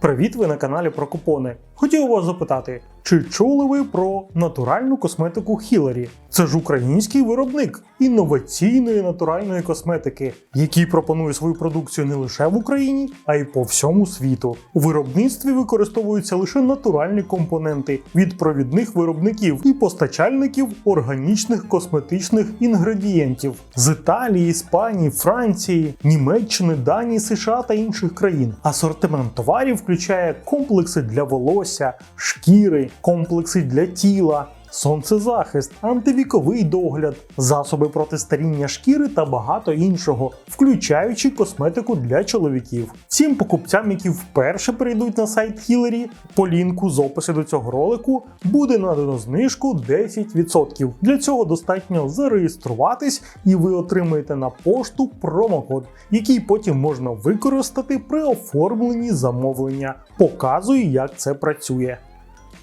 Привіт, ви на каналі про купони. Хотів вас запитати, чи чули ви про натуральну косметику Хіларі? Це ж український виробник інноваційної натуральної косметики, який пропонує свою продукцію не лише в Україні, а й по всьому світу. У виробництві використовуються лише натуральні компоненти від провідних виробників і постачальників органічних косметичних інгредієнтів з Італії, Іспанії, Франції, Німеччини, Данії, США та інших країн. Асортимент товарів включає комплекси для волосся, шкіри, комплекси для тіла. Сонцезахист, антивіковий догляд, засоби проти старіння шкіри та багато іншого, включаючи косметику для чоловіків. Всім покупцям, які вперше прийдуть на сайт Хілері, по лінку з опису до цього ролику буде надано знижку 10%. Для цього достатньо зареєструватись, і ви отримаєте на пошту промокод, який потім можна використати при оформленні замовлення. Показую, як це працює.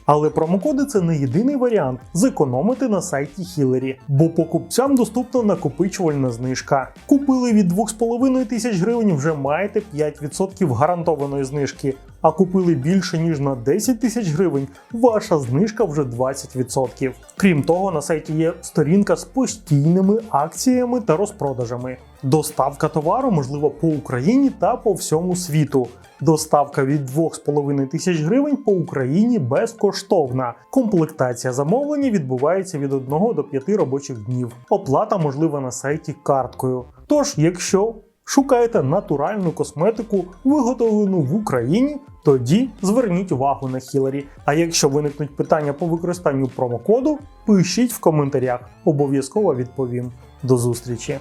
Але промокоди це не єдиний варіант зекономити на сайті Хілері, бо покупцям доступна накопичувальна знижка. Купили від 2,5 тисяч гривень, вже маєте 5% гарантованої знижки. А купили більше ніж на 10 тисяч гривень, ваша знижка вже 20%. Крім того, на сайті є сторінка з постійними акціями та розпродажами. Доставка товару можлива по Україні та по всьому світу. Доставка від 2,5 тисяч гривень по Україні безкоштовна. Комплектація замовлення відбувається від 1 до 5 робочих днів. Оплата можлива на сайті карткою. Тож, якщо шукаєте натуральну косметику, виготовлену в Україні, тоді зверніть увагу на Хіларі. А якщо виникнуть питання по використанню промокоду, пишіть в коментарях. Обов'язково відповім. До зустрічі!